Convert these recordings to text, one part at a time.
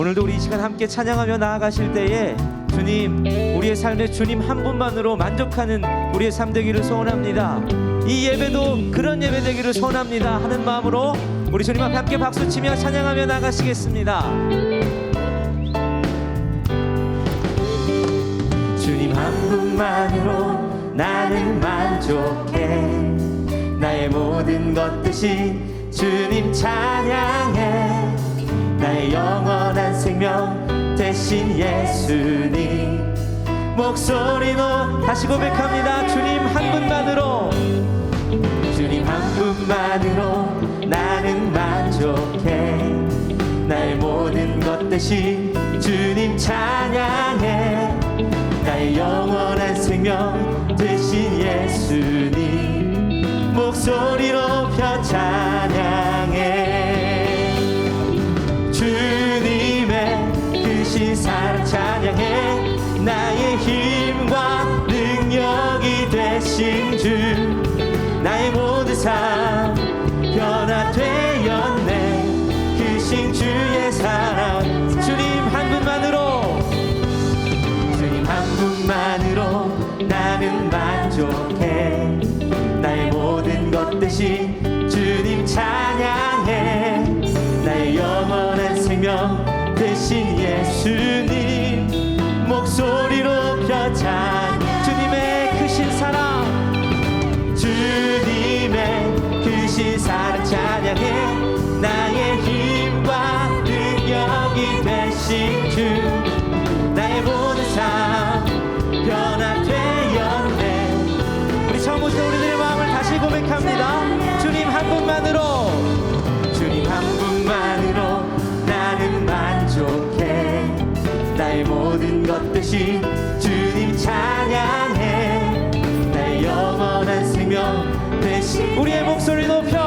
오늘도 우리 이 시간 함께 찬양하며 나아가실 때에 주님 우리의 삶에 주님 한 분만으로 만족하는 우리의 삶 되기를 소원합니다. 이 예배도 그런 예배 되기를 소원합니다. 하는 마음으로 우리 주님 앞에 함께 박수치며 찬양하며 나가시겠습니다. 주님 한 분만으로 나는 만족해 나의 모든 것 대신 주님 찬양해 나의 영원한 생명 대신 예수님. 목소리로 다시 고백합니다. 주님 한 분만으로. 주님 한 분만으로 나는 만족해. 나의 모든 것 대신 주님 찬양해. 나의 영원한 생명 되신 예수님. 목소리 높여 찬 한 분만으로 나는 만족해. 나의 모든 것 대신 주님 찬양해. 나의 영원한 생명 대신 예수님 대신 주님 찬양해. 나의 영원한 생명 대신 우리의 목소리 높여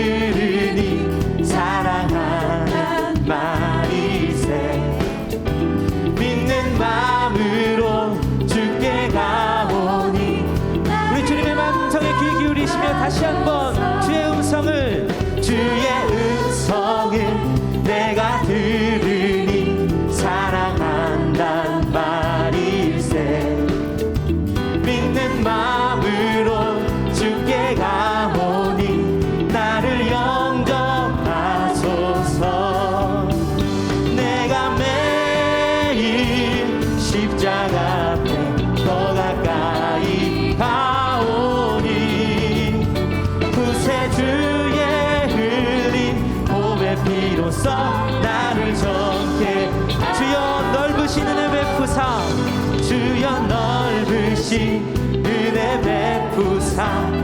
내 피로써 나를 정케 주여 넓으신 은혜 베푸사. 주여 넓으신 은혜 베푸사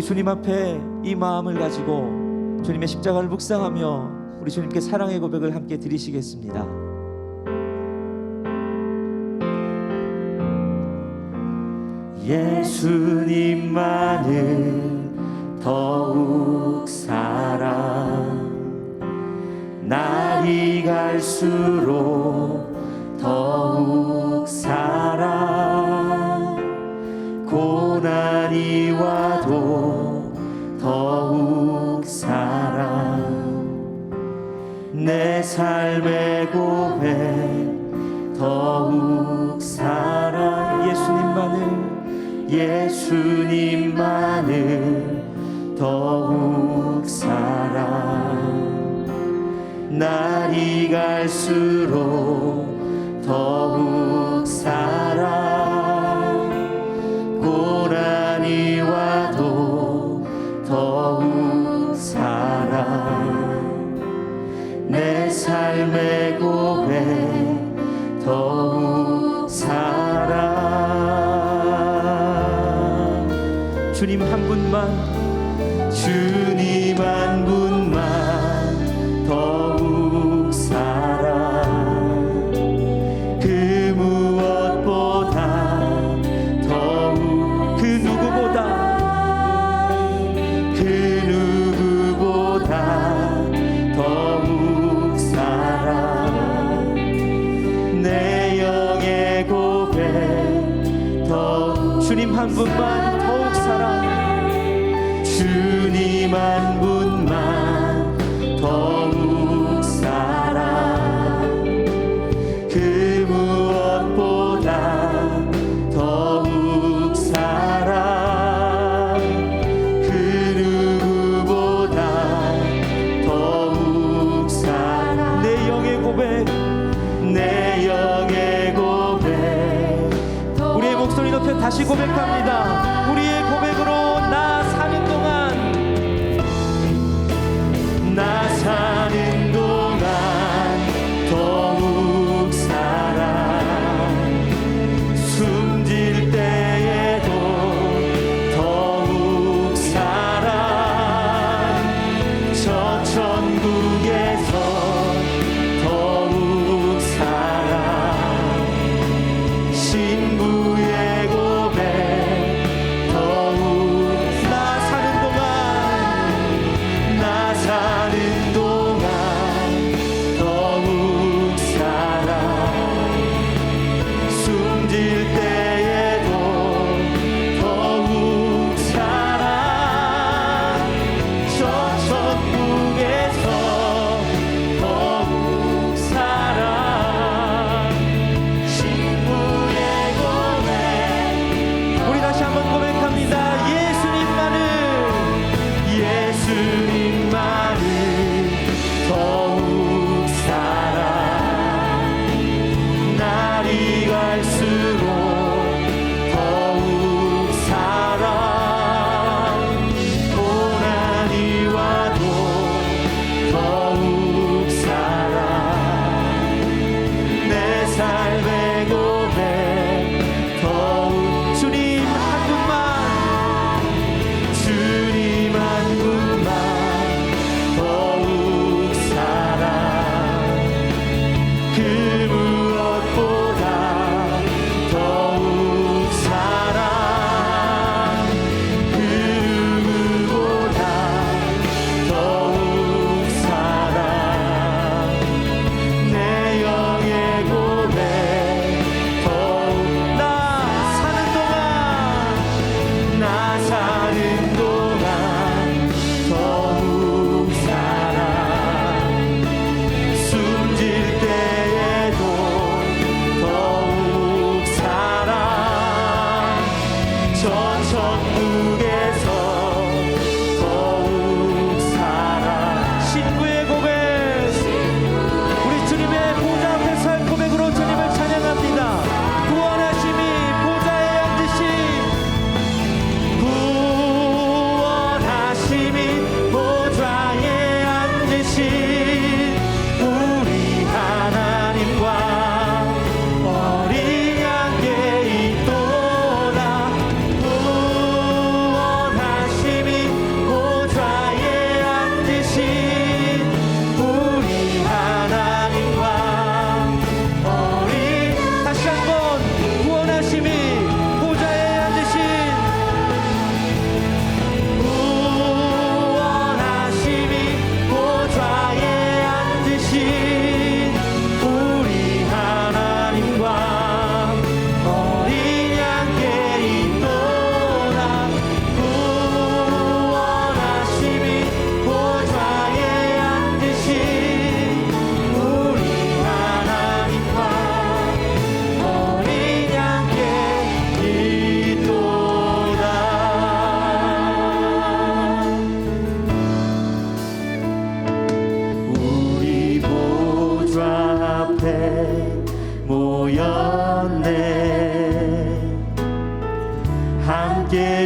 우리 주님 앞에 이 마음을 가지고 주님의 십자가를 묵상하며 우리 주님께 사랑의 고백을 함께 드리시겠습니다. 예수님만을 더욱 사랑 날이 갈수록 더욱 사랑 더욱 사랑. 내 삶의 고백 더욱 사랑. 예수님만을 예수님만을 더욱 사랑. 날이 갈수록 더욱 사랑. 삶의 고백 더욱 사랑. 주님 한 분만 주님 한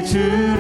teveccüh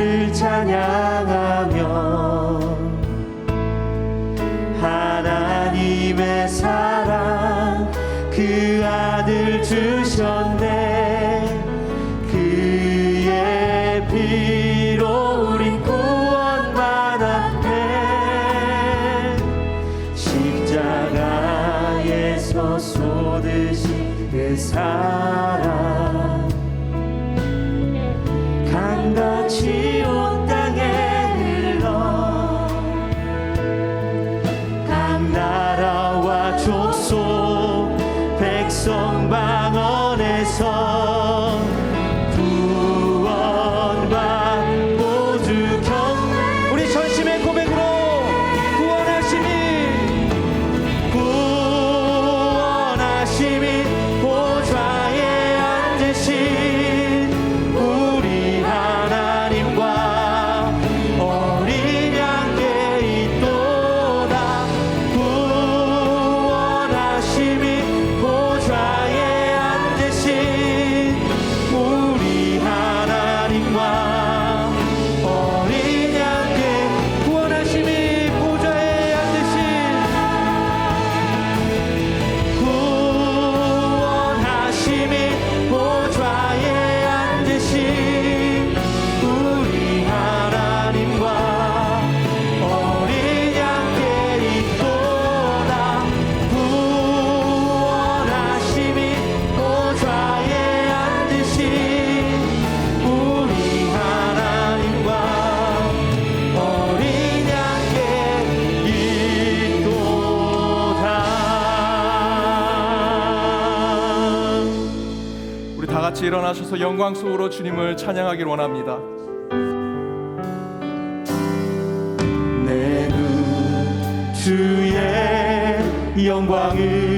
우리 다 같이 일어나셔서 영광 속으로 주님을 찬양하기 원합니다. 내 그 주의 영광을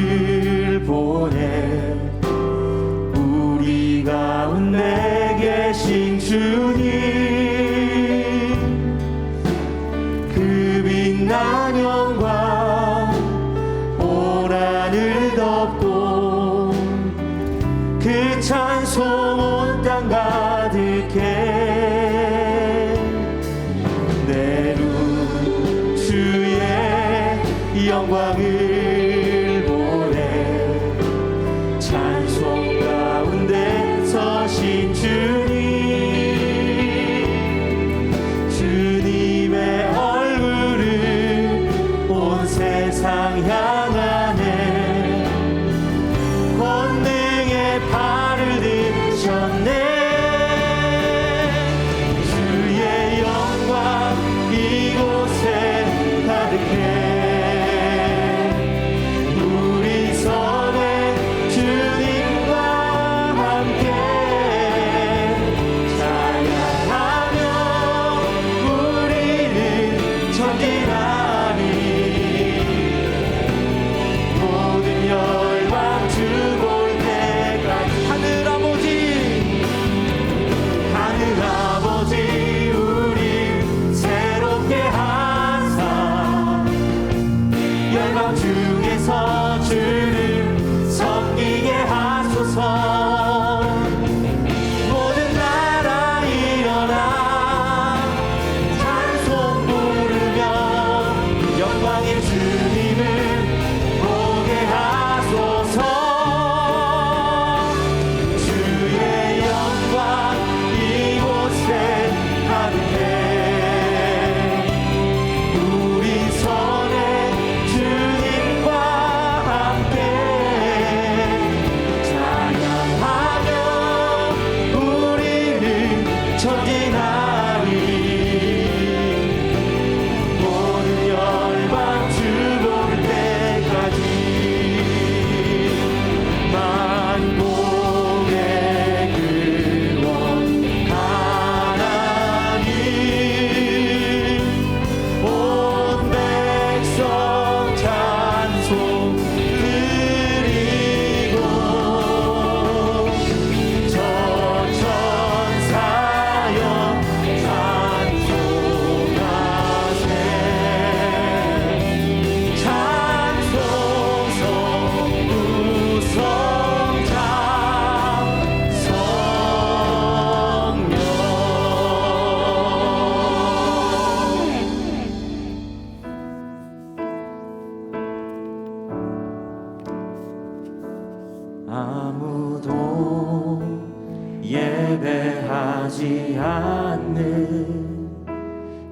Amen.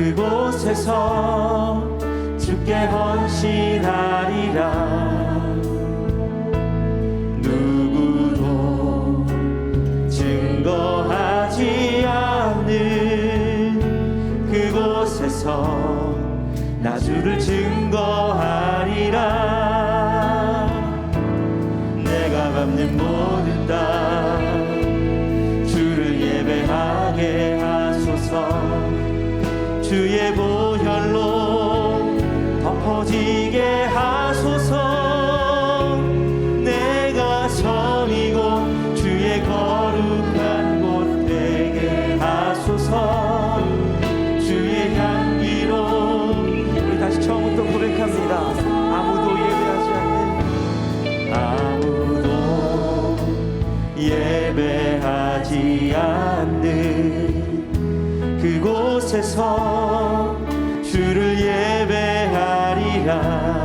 그곳에서 주께 헌신하리라 누구도 증거하지 않는 그곳에서 나 주를 증거하리라 주를 예배하리라.